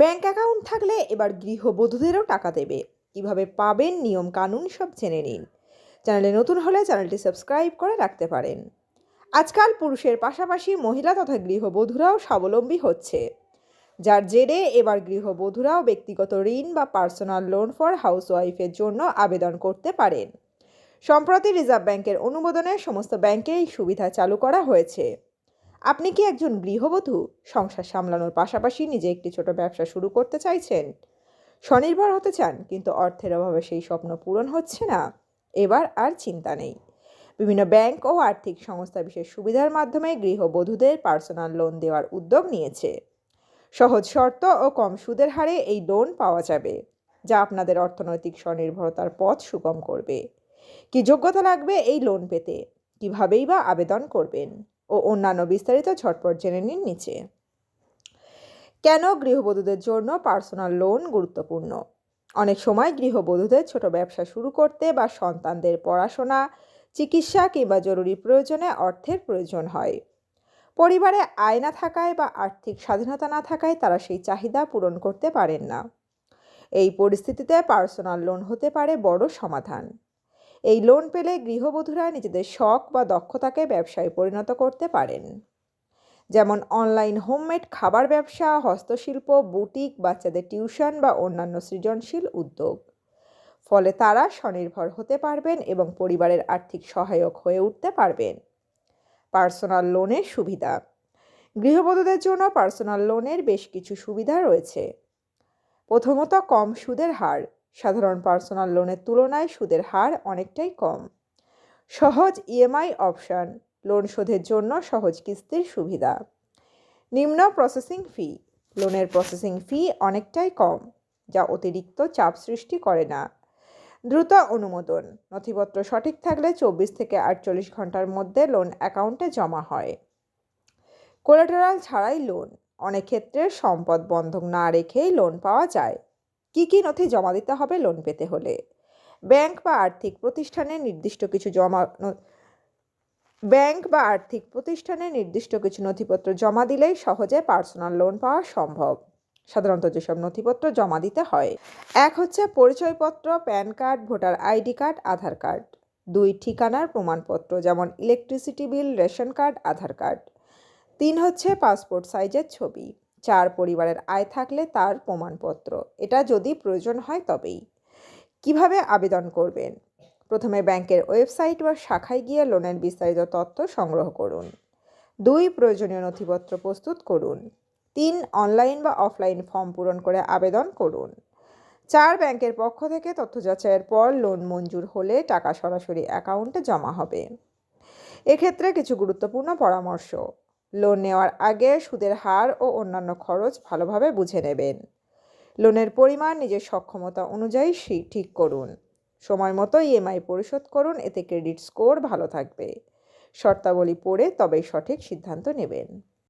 Bank account থাকলে এবার গৃহবধূদেরও টাকা দেবে। কীভাবে পাবেন নিয়ম কানুন সব জেনে নিন। চ্যানেলে নতুন হলে চ্যানেলটি সাবস্ক্রাইব করে রাখতে পারেন। আজকাল পুরুষের পাশাপাশি মহিলা তথা গৃহবধূরাও স্বাবলম্বী হচ্ছে। যার জেরে এবার গৃহবধূরাও ব্যক্তিগত ঋণ বা পার্সোনাল লোন ফর হাউসওয়াইফের জন্য আবেদন করতে পারেন। সম্প্রতি রিজার্ভ ব্যাংকের অনুমোদনে সমস্ত ব্যাংকে এই সুবিধা চালু করা হয়েছে। আপনি কি একজন গৃহবধূ? সংসার সামলানোর পাশাপাশি নিজে একটি ছোট ব্যবসা শুরু করতে চাইছেন? স্বনির্ভর হতে চান, কিন্তু অর্থের অভাবে সেই স্বপ্ন পূরণ হচ্ছে না। এবার আর চিন্তা নেই। বিভিন্ন ব্যাংক ও আর্থিক সংস্থা বিশেষ সুবিধার মাধ্যমে গৃহবধূদের পার্সোনাল লোন দেওয়ার উদ্যোগ নিয়েছে। সহজ শর্ত ও কম সুদের হারে এই লোন পাওয়া যাবে, যা আপনাদের অর্থনৈতিক স্বনির্ভরতার পথ সুগম করবে। কি যোগ্যতা লাগবে এই লোন পেতে? কিভাবেই বা আবেদন করবেন? ও অন্যান্য বিস্তারিত ঝটপট জেনে নিন নিচে। কেন গৃহবধূদের জন্য পার্সোনাল লোন গুরুত্বপূর্ণ? অনেক সময় গৃহবধূদের ছোট ব্যবসা শুরু করতে বা সন্তানদের পড়াশোনা, চিকিৎসা কিংবা জরুরি প্রয়োজনে অর্থের প্রয়োজন হয়। পরিবারে আয় না থাকায় বা আর্থিক স্বাধীনতা না থাকায় তারা সেই চাহিদা পূরণ করতে পারেন না। এই পরিস্থিতিতে পার্সোনাল লোন হতে পারে বড় সমাধান। এই লোন পেলে গৃহবধূরা নিজেদের শখ বা দক্ষতাকে ব্যবসায় পরিণত করতে পারেন। যেমন অনলাইন হোমমেড খাবার ব্যবসা, হস্তশিল্প বুটিক বাচ্চাদের টিউশন বা অন্যান্য সৃজনশীল উদ্যোগ। ফলে তারা স্বনির্ভর হতে পারবেন এবং পরিবারের আর্থিক সহায়ক হয়ে উঠতে পারবেন। পার্সোনাল লোনের সুবিধা। গৃহবধূদের জন্য পার্সোনাল লোনের বেশ কিছু সুবিধা রয়েছে। প্রথমত কম সুদের হার। সাধারণ পার্সোনাল লোনের তুলনায় সুদের হার অনেকটাই কম। সহজ ইএমআই অপশান, লোন শোধের জন্য সহজ কিস্তির সুবিধা। নিম্ন প্রসেসিং ফি, লোনের প্রসেসিং ফি অনেকটাই কম, যা অতিরিক্ত চাপ সৃষ্টি করে না। দ্রুত অনুমোদন, নথিপত্র সঠিক থাকলে চব্বিশ থেকে আটচল্লিশ ঘণ্টার মধ্যে লোন অ্যাকাউন্টে জমা হয়। কোলাটেরাল ছাড়াই লোন, অনেক ক্ষেত্রে সম্পদ বন্ধক না রেখেই লোন পাওয়া যায়। কি কি নথি জমা দিতে হবে লোন পেতে হলে? ব্যাংক বা আর্থিক প্রতিষ্ঠানে নির্দিষ্ট কিছু জমা ব্যাংক বা আর্থিক প্রতিষ্ঠানে নির্দিষ্ট কিছু নথিপত্র জমা দিলেই সহজে পার্সোনাল লোন পাওয়া সম্ভব। সাধারণত যেসব নথিপত্র জমা দিতে হয়, এক হচ্ছে পরিচয়পত্র, PAN card, voter ID card, Aadhaar card. দুই, ঠিকানার প্রমাণপত্র, যেমন electricity bill, ration card, Aadhaar card. তিন হচ্ছে পাসপোর্ট সাইজের ছবি। চার পরিবারের আয় থাকলে তার প্রমাণপত্র। এটা যদি প্রয়োজন হয় তবেই। কীভাবে আবেদন করবেন? প্রথমে ব্যাংকের ওয়েবসাইট বা শাখায় গিয়ে লোনের বিস্তারিত তথ্য সংগ্রহ করুন। দুই, প্রয়োজনীয় নথিপত্র প্রস্তুত করুন। তিন, অনলাইন বা অফলাইন ফর্ম পূরণ করে আবেদন করুন। চার, ব্যাংকের পক্ষ থেকে তথ্য যাচাইয়ের পর লোন মঞ্জুর হলে টাকা সরাসরি অ্যাকাউন্টে জমা হবে। এক্ষেত্রে কিছু গুরুত্বপূর্ণ পরামর্শ। লোন নেওয়ার আগে সুদের হার ও অন্যান্য খরচ ভালোভাবে বুঝে নেবেন। লোনের পরিমাণ নিজের সক্ষমতা অনুযায়ী ঠিক করুন। সময় মতো ইএমআই পরিশোধ করুন, এতে ক্রেডিট স্কোর ভালো থাকবে। শর্তাবলী পড়ে তবেই সঠিক সিদ্ধান্ত নেবেন।